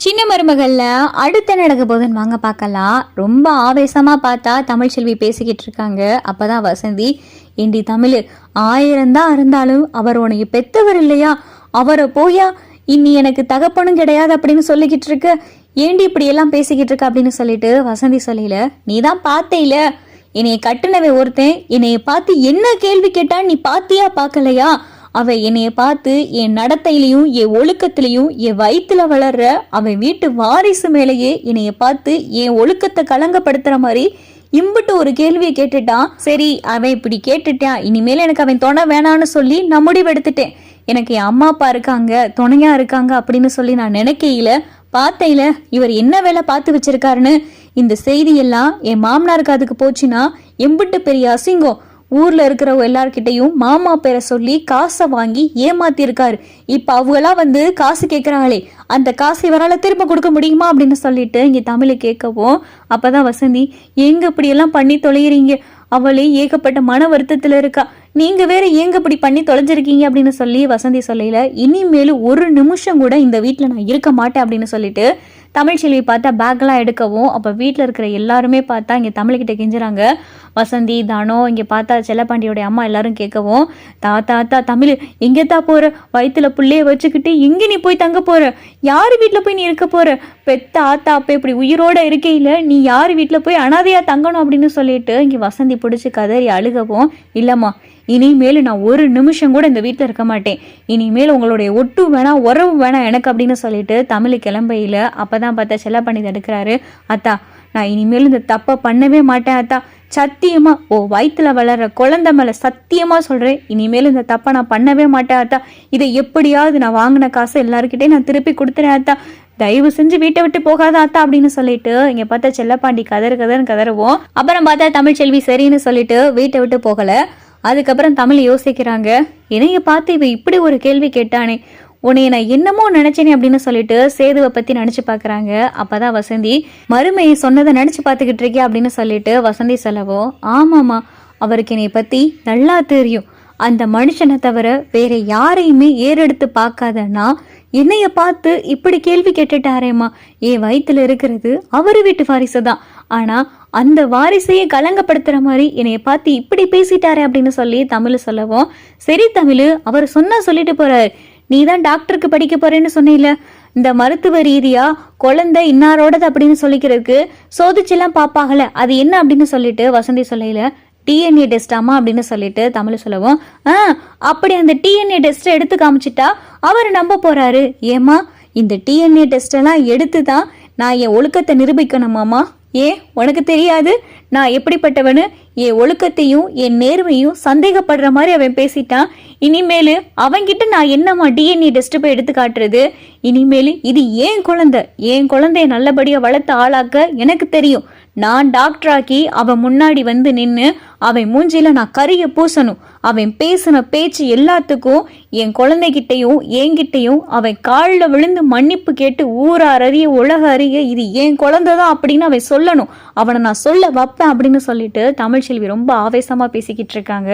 சின்ன மருமகள்ல அடுத்த நடக்க போதுன்னு வாங்க பார்க்கலாம். ரொம்ப ஆவேசமா பார்த்தா தமிழ் செல்வி பேசிக்கிட்டு இருக்காங்க. அப்பதான் வசந்தி ஏண்டி தமிழ் ஆயிரம் தான் இருந்தாலும் அவர் உனக்கு பெத்தவர் இல்லையா? அவரை போயா இனி எனக்கு தகப்பனும் கிடையாது அப்படின்னு சொல்லிக்கிட்டு இருக்க. ஏண்டி இப்படி எல்லாம் பேசிக்கிட்டு இருக்க? அப்படின்னு சொல்லிட்டு வசந்தி சொல்லல நீ தான் பார்த்தேல. என்னைய கட்டுனவை ஒருத்தன். என்னைய பார்த்து என்ன கேள்வி கேட்டா நீ பாத்தியா பார்க்கலையா? அவ என்னைய பார்த்து என் நடத்தையிலையும் என் ஒழுக்கத்திலையும் என் வயிற்றுல வளர்ற அவன் வீட்டு வாரிசு மேலேயே என்னைய பார்த்து என் ஒழுக்கத்தை கலங்கப்படுத்துற மாதிரி இம்புட்டு ஒரு கேள்வியை கேட்டுட்டான். சரி அவன் இப்படி கேட்டுட்டான். இனிமேல் எனக்கு அவன் துணை வேணான்னு சொல்லி நான் முடிவெடுத்துட்டேன். எனக்கு என் அம்மா அப்பா இருக்காங்க துணையா இருக்காங்க அப்படின்னு சொல்லி நான் நினைக்கையில பார்த்தையில இவர் என்ன வேலை பார்த்து வச்சிருக்காருன்னு இந்த செய்தியெல்லாம் என் மாமனாருக்கு அதுக்கு போச்சுன்னா எம்பிட்டு பெரிய அசிங்கம். ஊர்ல இருக்கிறவங்க எல்லார்கிட்டையும் மாமா பேரை சொல்லி காசை வாங்கி ஏமாத்திருக்காரு. இப்ப அவங்களாம் வந்து காசு கேட்கறாங்களே அந்த காசு இவரால் திரும்ப கொடுக்க முடியுமா அப்படின்னு சொல்லிட்டு இங்க தமிழை கேட்கவும் அப்பதான் வசந்தி எங்க இப்படியெல்லாம் பண்ணி தொலைகிறீங்க அவளே ஏகப்பட்ட மன வருத்தத்துல இருக்கா. நீங்க வேற ஏங்க இப்படி பண்ணி தொலைஞ்சிருக்கீங்க? அப்படின்னு சொல்லி வசந்தி சொல்லல இனிமேலும் ஒரு நிமிஷம் கூட இந்த வீட்டில் நான் இருக்க மாட்டேன் அப்படின்னு சொல்லிட்டு தமிழ் செல்வி பார்த்தா பேக்லாம் எடுக்கவும் அப்போ வீட்டில் இருக்கிற எல்லாருமே பார்த்தா இங்கே தமிழ்கிட்ட கெஞ்சுறாங்க. வசந்தி தானோ இங்கே பார்த்தா செல்லப்பாண்டியோடைய அம்மா எல்லாரும் கேட்கவும் தாத்தா தமிழ் எங்கே தான் போகிற வயிற்றுல புள்ளைய வச்சுக்கிட்டு எங்கே நீ போய் தங்க போகிற யார் வீட்டில் போய் நீ இருக்க போகிற பெத்த ஆத்தா அப்போ இப்படி உயிரோட இருக்கையில் நீ யார் வீட்டில் போய் அனாதையாக தங்கணும் அப்படின்னு சொல்லிட்டு இங்கே வசந்தி பிடிச்சி கதறி அழுகவும் இல்லைம்மா இனிமேல் நான் ஒரு நிமிஷம் கூட இந்த வீட்டில் இருக்க மாட்டேன். இனிமேல் உங்களுடைய ஒட்டு வேணாம் உறவு வேணாம் எனக்கு அப்படின்னு சொல்லிட்டு தமிழ் கிளம்பையில் அப்போ தான் பார்த்தா செல்ல பண்ணி தடுக்கிறாரு அத்தா நான் இனிமேல் இந்த தப்பை பண்ணவே மாட்டேன் அத்தா. சத்தியமா ஓ வயிற்றுல வளர்ற குழந்தை மேல சத்தியமா சொல்றேன். இனிமேல் இந்த தப்பை நான் பண்ணவே மாட்டேன் அத்தா. இதை எப்படியாவது நான் வாங்கின காசு எல்லாருக்கிட்டே நான் திருப்பி கொடுத்துறேன் அத்தா. தயவு செஞ்சு வீட்டை விட்டு போகாத அத்தா அப்படின்னு சொல்லிட்டு இங்க பார்த்தா செல்லப்பாண்டி கதறு கதர்னு கதறுவோம். அப்புறம் பார்த்தா தமிழ் செல்வி சரின்னு சொல்லிட்டு வீட்டை விட்டு போகல. அதுக்கப்புறம் தமிழ் யோசிக்கிறாங்க. என்னைய பார்த்து இவ இப்படி ஒரு கேள்வி கேட்டானே. உன்னைய நான் என்னமோ நினைச்சேனே அப்படின்னு சொல்லிட்டு சேதுவை பத்தி நினைச்சு பாக்குறாங்க. அப்பதான் வசந்தி மறுமையை சொன்னதை நினைச்சு பார்த்துக்கிட்டு இருக்கே அப்படின்னு சொல்லிட்டு வசந்தி சொல்லவோ ஆமாமா அவருக்கு என்னை பத்தி நல்லா தெரியும். அந்த மனுஷனை தவிர வேற யாரையுமே ஏறெடுத்து பார்க்காதன்னா என்னைய பார்த்து இப்படி கேள்வி கேட்டுட்டாரேம்மா. என் வயிற்றுல இருக்கிறது அவர் வீட்டு வாரிசு தான். ஆனால் அந்த வாரிசையே கலங்கப்படுத்துகிற மாதிரி என்னைய பார்த்து இப்படி பேசிட்டாரே அப்படின்னு சொல்லி தமிழ் சொல்லவும் சரி தமிழ் அவர் சொன்னா சொல்லிட்டு போகிறார் நீ தான் டாக்டருக்கு படிக்க போறேன்னு சொன்னீல இந்த மருத்துவ ரீதியா குழந்தை இன்னாரோடது அப்படின்னு சொல்லிக்கிறதுக்கு சோதிச்செல்லாம் பாப்பாகல அது என்ன அப்படின்னு சொல்லிட்டு வசந்தி சொல்லல டிஎன்ஏ டெஸ்டாமா அப்படின்னு சொல்லிட்டு தமிழ் சொல்லவும். ஆ அப்படி அந்த டிஎன்ஏ டெஸ்ட்டை எடுத்து காமிச்சிட்டா அவர் நம்ப போறாரு. ஏமா இந்த டிஎன்ஏ டெஸ்டெல்லாம் எடுத்து தான் நான் என் ஒழுக்கத்தை நிரூபிக்கணுமாமா ஏன் உனக்கு தெரியாது? நான் எப்படிப்பட்டவனு என் ஒழுக்கத்தையும் என் நேர்மையும் சந்தேகப்படுற மாதிரி அவன் பேசிட்டான். இனிமேல் அவன்கிட்ட நான் என்னம்மா டிஎன்ஏ டெஸ்ட் போய் எடுத்து காட்டுறது? இனிமேல் இது ஏன் குழந்தை? என் குழந்தைய நல்லபடியாக வளர்த்து ஆளாக்க எனக்கு தெரியும். நான் டாக்டராக்கி அவன் முன்னாடி வந்து நின்று அவன் மூஞ்சியில் நான் கரிய பூசணும். அவன் பேசின பேச்சு எல்லாத்துக்கும் என் குழந்தைகிட்டையும் என்கிட்டையும் அவன் காலில் விழுந்து மன்னிப்பு கேட்டு ஊர அறிய உலக அறிய இது என் குழந்தை தான் அப்படின்னு அவன் சொல்லணும். அவனை நான் சொல்ல பார்ப்பேன் அப்படின்னு சொல்லிட்டு தமிழ்ச்செல்வி ரொம்ப ஆவேசமாக பேசிக்கிட்டு இருக்காங்க.